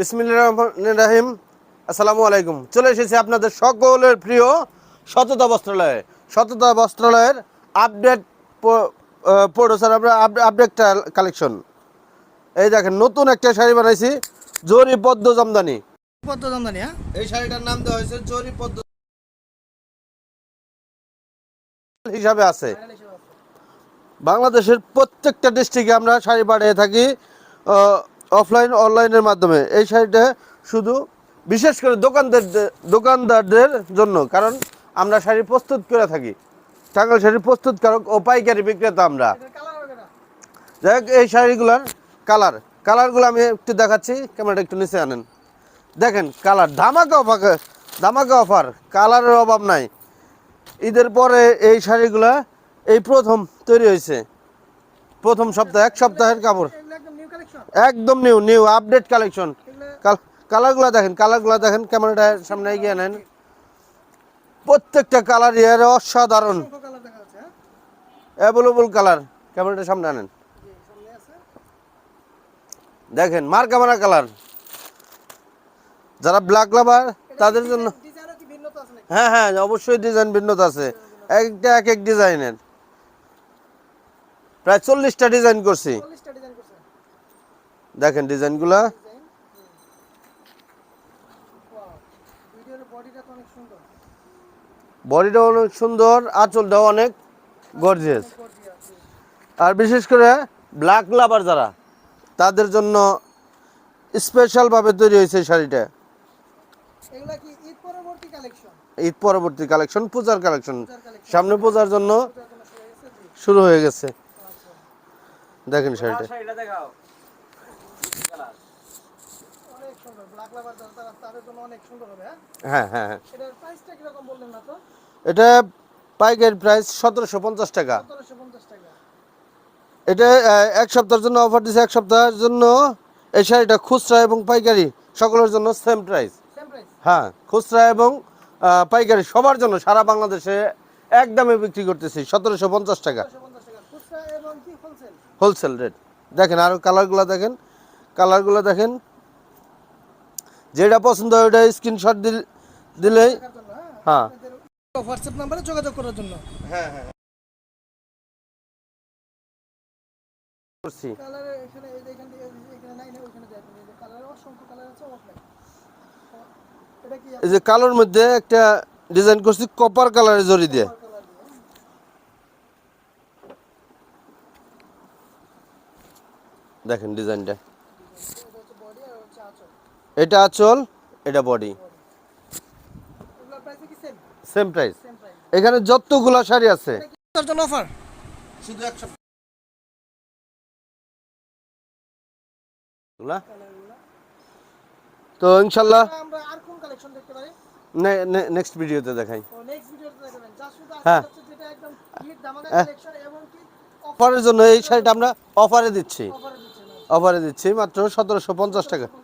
বিসমিল্লাহ রাহিম। আসসালামু আলাইকুম। চলে এসেছি আপনাদের সকলের প্রিয় সততা বস্ত্রালয়ে। সততা বস্ত্রালয়ের আপডেট প্রডিউসার আমরা আপডেট কালেকশন এই দেখেন নতুন একটা শাড়ি বানাইছি জরি পদ্ম জামদানি। পদ্ম জামদানি হ্যাঁ? এই শাড়িটার নাম দেওয়া হয়েছে জরি পদ্ম হিসাবে আছে। বাংলাদেশের প্রত্যেকটা ডিস্ট্রিক্টে আমরা শাড়ি পাঠিয়ে থাকি। অফলাইন, অনলাইনের মাধ্যমে। এই শাড়িটা শুধু বিশেষ করে দোকানদার, দোকানদারদের জন্য, কারণ আমরা শাড়ি প্রস্তুত করে থাকি। টাঙ্গাল শাড়ি প্রস্তুতকারক ও পাইকারি বিক্রেতা আমরা। যাই হোক, এই শাড়িগুলোর কালার। কালারগুলো আমি একটু দেখাচ্ছি, ক্যামেরাটা একটু নিচে আনেন। দেখেন, কালার ধামাকা অফার ধামাকা অফার। কালারের অভাব নাই। ঈদের পরে এই শাড়িগুলা এই প্রথম তৈরি হয়েছে। প্রথম সপ্তাহ, এক সপ্তাহের কাপড়। একদম নিউ নিউ আপডেট কালেকশন কালারগুলো দেখেন কালারগুলো দেখেন ক্যামেরাটার সামনে এগিয়ে নেন। প্রত্যেকটা কালার ইয়ার অসাধারণ। অ্যাভেলেবল কালার ক্যামেরাটার সামনে আনেন। দেখেন মার ক্যামেরা কালার যারা ব্ল্যাক লাভার তাদের জন্য হ্যাঁ হ্যাঁ অবশ্যই ডিজাইন ভিন্নতা আছে। একটা এক এক ডিজাইনের প্রায় চল্লিশটা ডিজাইন করছে। দেখেন ডিজাইনগুলা। বডিটা অনেক সুন্দর বডিটা অনেক আঁচলটাও অনেক গর্জিয়াস আর বিশেষ করে ব্ল্যাক লাভার যারা তাদের জন্য স্পেশালভাবে তৈরি হয়েছে শাড়িটা। এগুলা ঈদ পরবর্তী কালেকশন ঈদ পরবর্তী কালেকশন পূজার কালেকশন সামনে পূজার জন্য শুরু হয়ে গেছে। আচ্ছা দেখেন শাড়িটা অনেক সুন্দর ব্ল্যাক লাভার যারা তারা তাদের জন্য অনেক সুন্দর হবে হ্যাঁ? হ্যাঁ হ্যাঁ হ্যাঁ। এটা পাইকারি প্রাইস সতেরোশো পঞ্চাশ টাকা। এটা এক সপ্তাহের জন্য অফার দিচ্ছে এক সপ্তাহের জন্য এই শাড়িটা খুচরা এবং পাইকারি সকলের জন্য সেম প্রাইস হ্যাঁ খুচরা এবং পাইকারি সবার জন্য সারা বাংলাদেশে এক দামে বিক্রি করতেছি সতেরোশো পঞ্চাশ টাকা। হোলসেল রেট দেখেন আরও কালারগুলো দেখেন কালারগুলো দেখেন। যেটা পছন্দ হয় ওটা স্ক্রিনশট জন্য হ্যাঁ। হোয়াটসঅ্যাপ নাম্বারে যোগাযোগ করার জন্য। হ্যাঁ হ্যাঁ। করছি। এই যে এখান থেকে এই যে এখানে নাই না ওখানে যায় এই যে কালারে অসংখ্য কালার আছে অফলাইন এটা কি এই যে কালোর মধ্যে একটা ডিজাইন করছি কপার কালারের জড়ি দিয়ে। দেখেন ডিজাইনটা এটা হচ্ছে বডি আর হচ্ছে আঁচল এটা আঁচল এটা বডি সেম প্রাইস এখানে যতগুলা শাড়ি আছে। অফার শুধু একশো তো ইনশাল্লাহ নেক্সট ভিডিওতে দেখাই। হ্যাঁ। অফারের জন্য এই শাড়িটা আমরা অফারে দিচ্ছি। অফারে দিচ্ছি মাত্র সতেরোশো পঞ্চাশ টাকা। 50 টাকা তো বিয়ার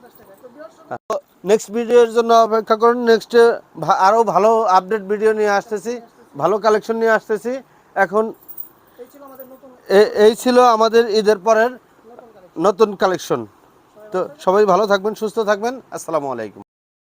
নেক্সট ভিডিওর জন্য অপেক্ষা করুন। নেক্সট আরও ভালো আপডেট ভিডিও নিয়ে আসতেছি, ভালো কালেকশন নিয়ে আসতেছি। এখন এই ছিল আমাদের ঈদের পরের নতুন কালেকশন। তো সবাই ভালো থাকবেন, সুস্থ থাকবেন। আসসালামু আলাইকুম।